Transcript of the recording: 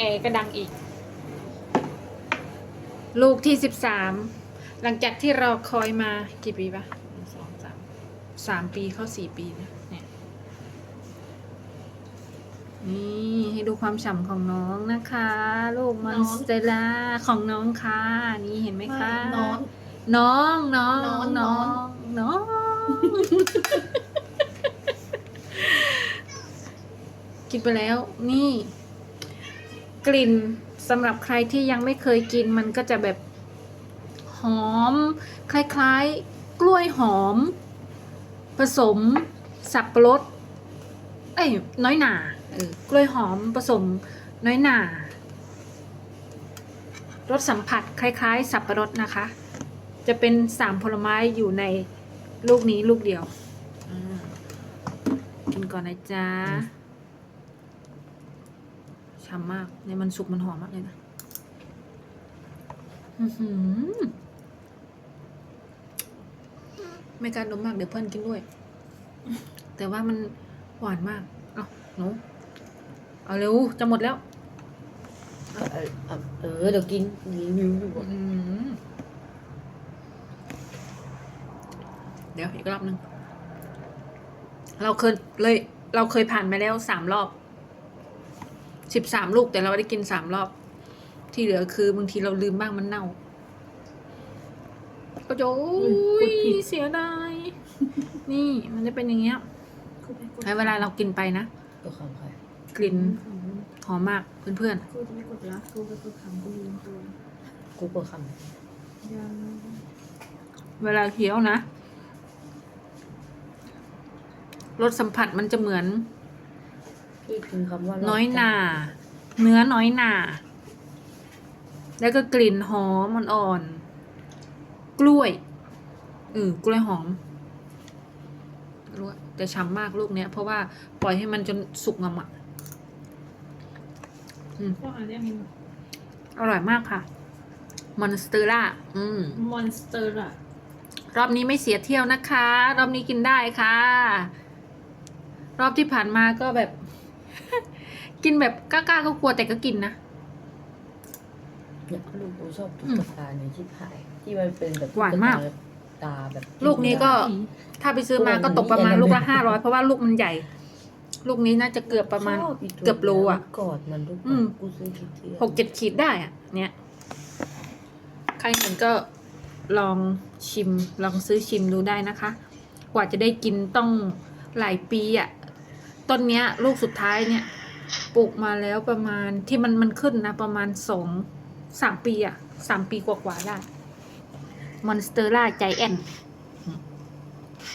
แอร์ก็ดังอีก ลูกที่สิบสามหลังจากที่เราคอยมากี่ปีปะหนึ่งสองสามสามปีเข้าสี่ปีนะเนี่ยนี่ให้ดูความฉ่ำของน้องนะคะ ลูกมอนสเตล่าของน้องค่ะนี่เห็นไหมคะ น้อง น้องน้องน้องน้องน้องกินไปแล้วนี่ กลิ่นสำหรับใครที่ยังไม่เคยกินมันก็จะแบบหอม คล้ายๆ กล้วยหอม ผสม สับปะรดเอ้ยน้อยหนาเออกล้วยหอมผสมน้อยหนารสสัมผัสคล้าย ๆ สับปะรดนะคะ จะเป็นสามผลไม้อยู่ในลูกนี้ลูกเดียวกินก่อนนะจ๊ะ ฉ่ำมากเนี่ยมันสุกมันหอมมากเลยนะอื้อหือไม่กล้ารดมมากเดี๋ยวเพื่อนกินด้วย แต่ว่ามันหวานมาก เอาหนูเอาเร็วจะหมดแล้ว เออเออเออเดี๋ยวกินรีวิวอยู่อะอืมเดี๋ยวอีกรอบหนึ่งเราเคยเลย เราเคยผ่านมาแล้วสามรอบ สิบสามลูกแต่เราได้กินสามรอบ ที่เหลือคือบางทีเราลืมบ้างมันเน่าก็โอ้ยเสียดายนี่มันจะเป็นอย่างเงี้ยแล้วเวลาเรากินไปนะตัวคำใครกลิ่นหอมมากเพื่อนกูจะไม่กดรักกูไปกดคำกูลืมตัวกูตัวคยังๆเวลาเคี้ยวนะรสสัมผัสมันจะเหมือนำพี่พิมพ์คำว่าน้อยหนา เนื้อน้อยหนา แล้วก็กลิ่นหอมอ่อนๆกล้วยเออกล้วยหอมรู้ว่าแต่ช้ำมากลูกเนี้ย เพราะว่าปล่อยให้มันจนสุกงำอะพวกอันเนี้ยมีอร่อยมากค่ะมอนสเตอร่าอืมมอนสเตอร์อะรอบนี้ไม่เสียเที่ยวนะคะ รอบนี้กินได้ค่ะ รอบที่ผ่านมาก็แบบ กินแบบกล้าๆก็กลัวแต่ก็กินนะ เนี่ยลูกกูชอบตุ๊กตาในชิบหาย ที่มันเป็นแบบหวานมาก ตุ๊ตาแบบลูกนี้ก็ ถ้าไปซื้อมาก็ตกประมาณลูกละห้าร้อยเพราะว่าลูกมันใหญ่ ลูกนี้น่าจะเกือบประมาณ ชอีตัวเกือบโลอะกอดมันทุกอืม กูซื้อกี่เที่ยวหกเจ็ดขีดได้อะเนี่ย ใครเห็นก็ลองชิม ลองซื้อชิมดูได้นะคะ กว่าจะได้กินต้องหลายปีอะ ต้นเนี้ย ลูกสุดท้ายเนี่ยปลูกมาแล้วประมาณที่มันมันขึ้นนะ ประมาณสองสามปีอะสามปีกว่าๆได้มอนสเตอร่าใจแอน